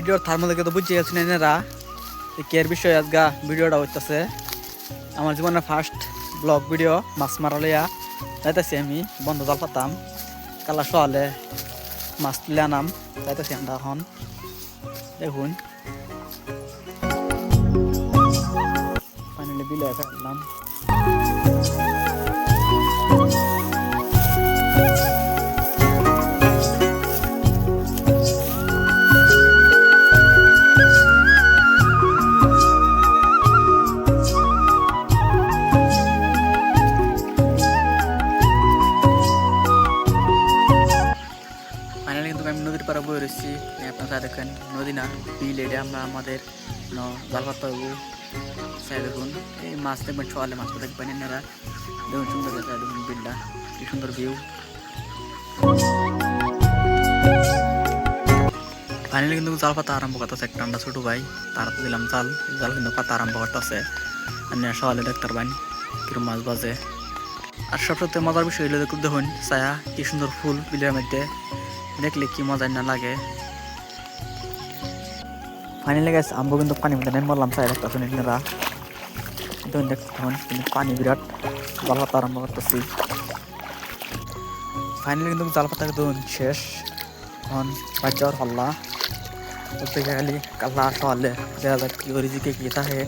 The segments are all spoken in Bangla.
ভিডিওর থার মধ্যে তো বুঝে গেছেন এনারা কেয়ার বিষয়ে আজগা ভিডিওটা হইতেছে। আমার জীবনের ফার্স্ট ব্লগ ভিডিও মাছ মারালিয়া যাইতেছি আমি, বন্ধ জাল পাতাম, কালা সোয়ালে মাছ তুলে আনাম, যাইতেছি আমরা এখন। দেখুন। ফাইনালি বিলে ফেললাম বয়ে রয়েছি আপনারা দেখেন নদী না বিল আমরা আমাদের, ন- জাল পাতা দেখুন, এই মাছ দেখবেন, ছোয়ালে মাছ দেখবেন এনারা দেখুন, সুন্দর দেখা দেখুন বিলটা, কি সুন্দর ভিউ। ফাইনালি কিন্তু জাল পাতা আরম্ভ করতেছে একটা, আমরা ছোটো ভাই, তারা দিলাম জাল জাল কিন্তু পাতা আরম্ভ করতেছে। আপনি সকালে দেখতে পারবেন কিরম মাছ বাজে। আর সবচেয়ে মজার বিষয় দেখুন দেখুন, ছায়া, কি সুন্দর ফুল, বিলের মধ্যে। দেখলে কি মজা না লাগে? ফাইনালি গেছে আমবো কিন্তু পানি মধ্যে নেই মরলাম ছায়া দেখতে শুনি আপনারা দেখুন দেখতে তখন কিন্তু পানি বিরাট জাল পাতা আরম্ভ করতেছি। ফাইনালি কিন্তু জাল পাতা দেখুন শেষ। এখন বাচ্চার হল্লা। বলতে খালি কাল্লা সকালে দেখা যাক কি করি, জিকে কি থাকে।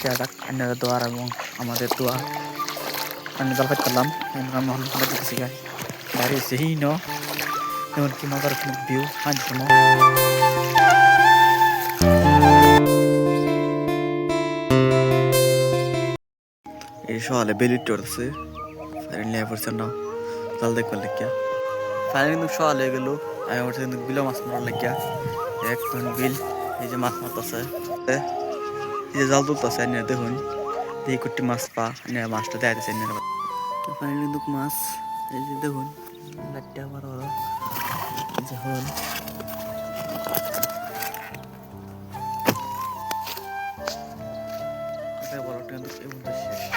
দেখা যাক দোয়ার এবং আমাদের দোয়া। আমি জাল পাত করলাম আমি করে দিতেছি বাইরে সেই ন যেমন কি মজার কোনো ভিউ আজ কোনো এই সকালে বেলিট চড়ছে ফাইনালি পড়ছে না। জাল দেখবার লেখিয়া ফাইনালি কিন্তু সকালে গেল। আমি পড়ছে কিন্তু বিলো মাছ মারার লেখিয়া এখন বিল, এই যে মাছ মারতেছে। এই যে জাল তুলতেছে, এনে দেখুন। এই কুটি মাছ পা, এনে মাছটা দেয় দিচ্ছে এনে ফাইনালি কিন্তু মাছ, এই যে দেখুন। লাটটা আবার বড় যখন বড়টা কিন্তু এই শেষ।